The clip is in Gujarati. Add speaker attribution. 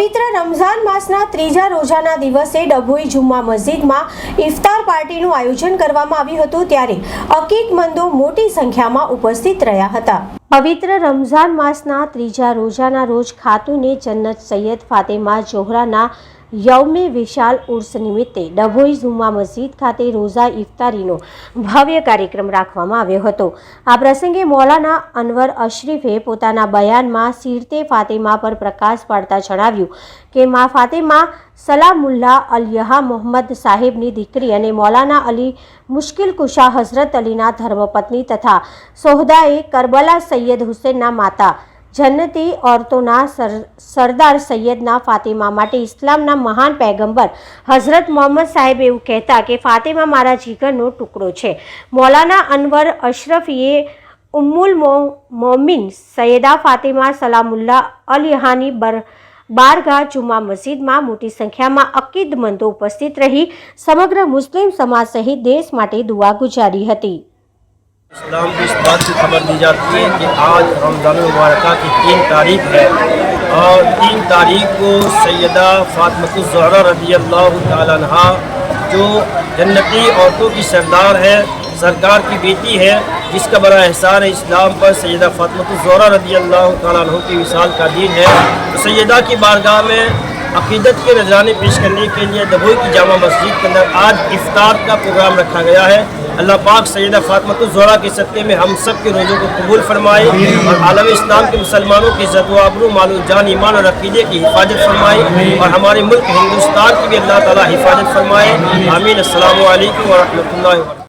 Speaker 1: પવિત્ર રમઝાન માસના ત્રીજા રોજાના દિવસે ડભોઈ જુમ્મા મસ્જિદમાં ઇફતાર પાર્ટીનું આયોજન કરવામાં આવ્યું હતું ત્યારે અકીકમંદો મોટી સંખ્યામાં ઉપસ્થિત રહ્યા હતા. પવિત્ર રમઝાન માસના ત્રીજા રોજાના રોજ ખાતુને જન્નત સૈયદ ફાતેમા જોહરાના યૌમે વિશાલ ઉર્સ નિમિત્તે ડભોઈ ઝુમા મસ્જિદ ખાતે રોઝા ઇફતારીનો ભવ્ય કાર્યક્રમ રાખવામાં આવ્યો હતો. આ પ્રસંગે મૌલાના અનવર અશરીફે પોતાના બયાનમાં સીરતે ફાતેમા પર પ્રકાશ પાડતા જણાવ્યું કે, મા ફાતેમા સલામુલ્લા અલયહા મોહમ્મદ સાહેબની દીકરી અને મૌલાના અલી મુશ્કિલ કુશા હઝરત અલીના ધર્મપત્ની તથા સોહદાએ કરબલા સૈયદ હુસેનના માતા જન્નતી ઓરતોના સર, સરદાર સૈયદના ફાતિમા માટે ઇસ્લામના મહાન પૈગંબર હઝરત મોહમ્મદ સાહેબ એવું કહેતા કે, ફાતિમા મારા જીગરનો ટુકડો છે. મૌલાના અનવર અશરફીએ ઉમ્મુલ મોમિન સૈયદા ફાતિમા સલામુલ્લા અલિહાની બર, બારગાહ જુમા મસ્જિદમાં મોટી સંખ્યામાં અકીદમંદો ઉપસ્થિત રહી સમગ્ર મુસ્લિમ સમાજ સહિત દેશ માટે દુઆ ગુજારી હતી.
Speaker 2: اسلام کو اس بات سے خبر دی جاتی ہے کہ آج رمضان المبارکہ کی تین تاریخ ہے اور تین تاریخ کو سیدہ فاطمہ الزہرہ رضی اللہ تعالیٰ عنہ جو جنتی عورتوں کی سردار ہے، سرکار کی بیٹی ہے، جس کا بڑا احسان ہے اسلام پر سیدہ فاطمت الزہرہ رضی اللہ تعالیٰ عنہ کی وصال کا دین ہے۔ سیدہ کی بارگاہ میں عقیدت کے رضانے پیش کرنے کے لیے دبوئی کی جامع مسجد کے اندر آج افطار کا پروگرام رکھا گیا ہے۔ اللہ پاک سیدہ فاطمت الزہرا کی صدقے میں ہم سب کے روزوں کو قبول فرمائے اور عالم اسلام کے مسلمانوں کی عزت و آبرو، مال و جان، ایمان اور عقیدے کی حفاظت فرمائے اور ہمارے ملک ہندوستان کی بھی اللہ تعالیٰ حفاظت فرمائے۔ آمین۔ السلام علیکم ورحمۃ اللہ وبرکاتہ۔